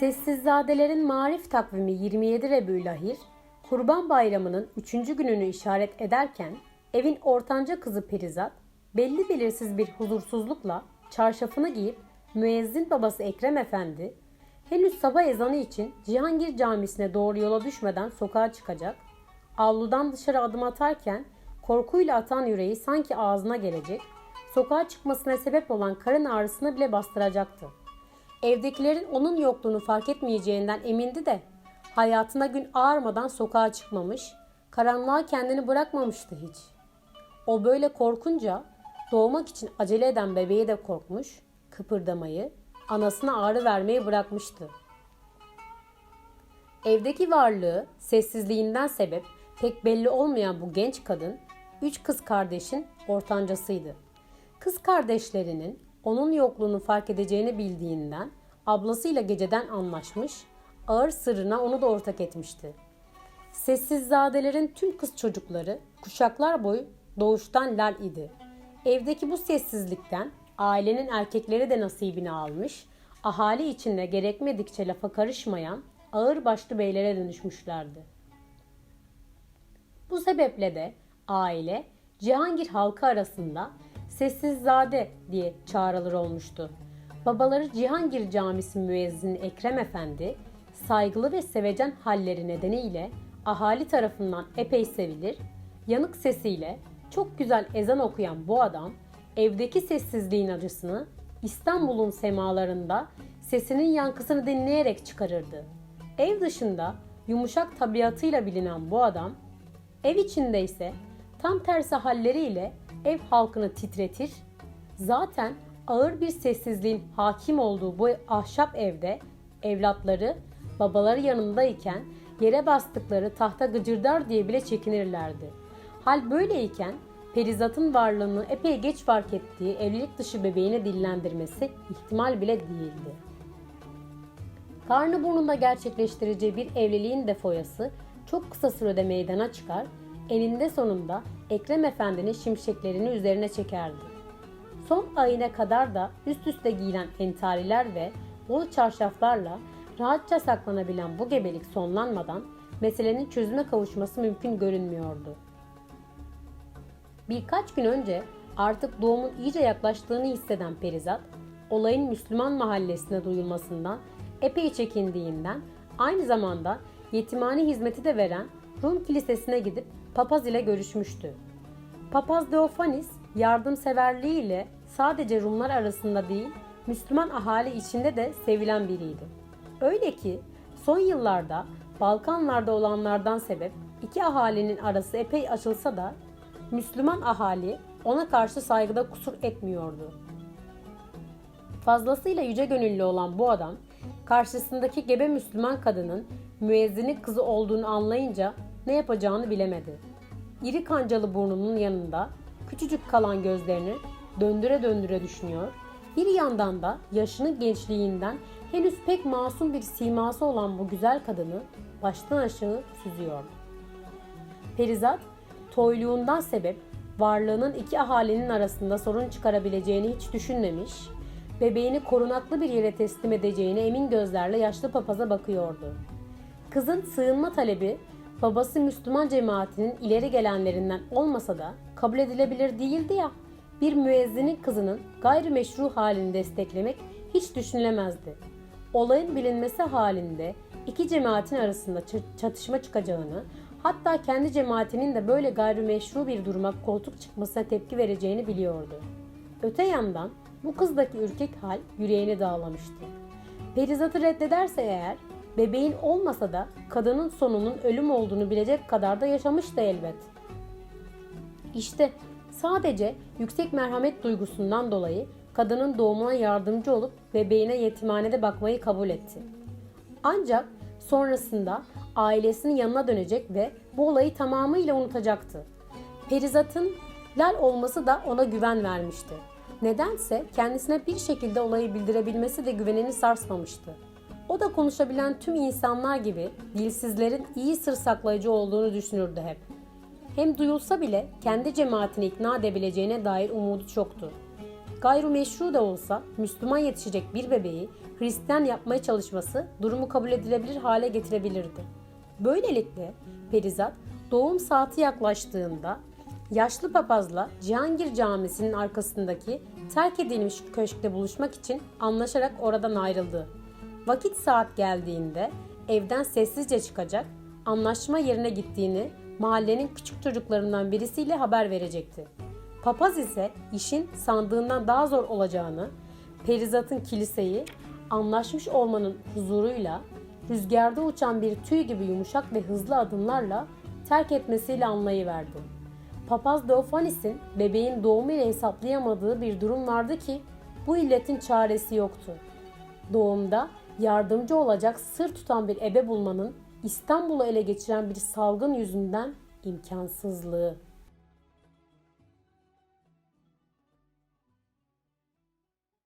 Sessizzadelerin marif takvimi 27 Rebülahir, Kurban Bayramı'nın 3. gününü işaret ederken evin ortanca kızı Perizat belli belirsiz bir huzursuzlukla çarşafını giyip müezzin babası Ekrem Efendi henüz sabah ezanı için Cihangir Camisi'ne doğru yola düşmeden sokağa çıkacak, avludan dışarı adım atarken korkuyla atan yüreği sanki ağzına gelecek, sokağa çıkmasına sebep olan karın ağrısını bile bastıracaktı. Evdekilerin onun yokluğunu fark etmeyeceğinden emindi de hayatına gün ağarmadan sokağa çıkmamış, karanlığa kendini bırakmamıştı hiç. O böyle korkunca doğmak için acele eden bebeği de korkmuş, kıpırdamayı, anasına ağrı vermeyi bırakmıştı. Evdeki varlığı, sessizliğinden sebep pek belli olmayan bu genç kadın, üç kız kardeşin ortancasıydı. Kız kardeşlerinin onun yokluğunu fark edeceğini bildiğinden ablasıyla geceden anlaşmış, ağır sırrına onu da ortak etmişti. Sessizzadelerin tüm kız çocukları kuşaklar boyu doğuştan lal idi. Evdeki bu sessizlikten ailenin erkekleri de nasibini almış, ahali içinde gerekmedikçe lafa karışmayan ağır başlı beylere dönüşmüşlerdi. Bu sebeple de aile Cihangir halkı arasında Sessizzade diye çağrılır olmuştu. Babaları Cihangir Camisi müezzini Ekrem Efendi saygılı ve sevecen halleri nedeniyle ahali tarafından epey sevilir, yanık sesiyle çok güzel ezan okuyan bu adam evdeki sessizliğin acısını İstanbul'un semalarında sesinin yankısını dinleyerek çıkarırdı. Ev dışında yumuşak tabiatıyla bilinen bu adam Ev içinde ise tam tersi halleriyle ev halkını titretir. Zaten ağır bir sessizliğin hakim olduğu bu ahşap evde evlatları babaları yanındayken yere bastıkları tahta gıcırdar diye bile çekinirlerdi. Hal böyleyken Perizat'ın varlığını epey geç fark ettiği evlilik dışı bebeğini dillendirmesi ihtimal bile değildi. Karnı burnunda gerçekleştireceği bir evliliğin de foyası çok kısa sürede meydana çıkar, eninde sonunda Ekrem Efendi'nin şimşeklerini üzerine çekerdi. Son ayına kadar da üst üste giyilen entariler ve bol çarşaflarla rahatça saklanabilen bu gebelik sonlanmadan meselenin çözüme kavuşması mümkün görünmüyordu. Birkaç gün önce artık doğumun iyice yaklaştığını hisseden Perizat, olayın Müslüman mahallesine duyulmasından epey çekindiğinden aynı zamanda yetimhane hizmeti de veren Rum kilisesine gidip papaz ile görüşmüştü. Papaz Deofanis yardımseverliğiyle sadece Rumlar arasında değil, Müslüman ahali içinde de sevilen biriydi. Öyle ki son yıllarda Balkanlarda olanlardan sebep iki ahalinin arası epey açılsa da Müslüman ahali ona karşı saygıda kusur etmiyordu. Fazlasıyla yüce gönüllü olan bu adam karşısındaki gebe Müslüman kadının müezzinin kızı olduğunu anlayınca ne yapacağını bilemedi. İri kancalı burnunun yanında küçücük kalan gözlerini döndüre döndüre düşünüyor. Bir yandan da yaşının gençliğinden henüz pek masum bir siması olan bu güzel kadını baştan aşağı süzüyordu. Perizat, toyluğundan sebep varlığının iki ahalinin arasında sorun çıkarabileceğini hiç düşünmemiş, bebeğini korunaklı bir yere teslim edeceğine emin gözlerle yaşlı papaza bakıyordu. Kızın sığınma talebi babası Müslüman cemaatinin ileri gelenlerinden olmasa da kabul edilebilir değildi ya. Bir müezzinin kızının gayrimeşru halini desteklemek hiç düşünülemezdi. Olayın bilinmesi halinde iki cemaatin arasında çatışma çıkacağını, hatta kendi cemaatinin de böyle gayrimeşru bir duruma koltuk çıkmasına tepki vereceğini biliyordu. Öte yandan bu kızdaki ürkek hal yüreğini dağlamıştı. Perizat'ı reddederse eğer bebeğin olmasa da kadının sonunun ölüm olduğunu bilecek kadar da yaşamıştı elbet. İşte sadece yüksek merhamet duygusundan dolayı kadının doğumuna yardımcı olup bebeğine yetimhanede bakmayı kabul etti. Ancak sonrasında ailesinin yanına dönecek ve bu olayı tamamıyla unutacaktı. Perizat'ın lal olması da ona güven vermişti. Nedense kendisine bir şekilde olayı bildirebilmesi de güvenini sarsmamıştı. O da konuşabilen tüm insanlar gibi dilsizlerin iyi sır saklayıcı olduğunu düşünürdü hep. Hem duyulsa bile kendi cemaatini ikna edebileceğine dair umudu çoktu. Gayrimeşru da olsa Müslüman yetişecek bir bebeği Hristiyan yapmaya çalışması durumu kabul edilebilir hale getirebilirdi. Böylelikle Perizat doğum saati yaklaştığında yaşlı papazla Cihangir Camisi'nin arkasındaki terk edilmiş köşkte buluşmak için anlaşarak oradan ayrıldı. Vakit saat geldiğinde evden sessizce çıkacak, anlaşma yerine gittiğini mahallenin küçük çocuklarından birisiyle haber verecekti. Papaz ise işin sandığından daha zor olacağını, Perizat'ın kiliseyi anlaşmış olmanın huzuruyla rüzgarda uçan bir tüy gibi yumuşak ve hızlı adımlarla terk etmesiyle anlayıverdi. Papaz Teofanis'in bebeğin doğumu ile hesaplayamadığı bir durum vardı ki bu illetin çaresi yoktu. Doğumda yardımcı olacak sır tutan bir ebe bulmanın İstanbul'u ele geçiren bir salgın yüzünden imkansızlığı.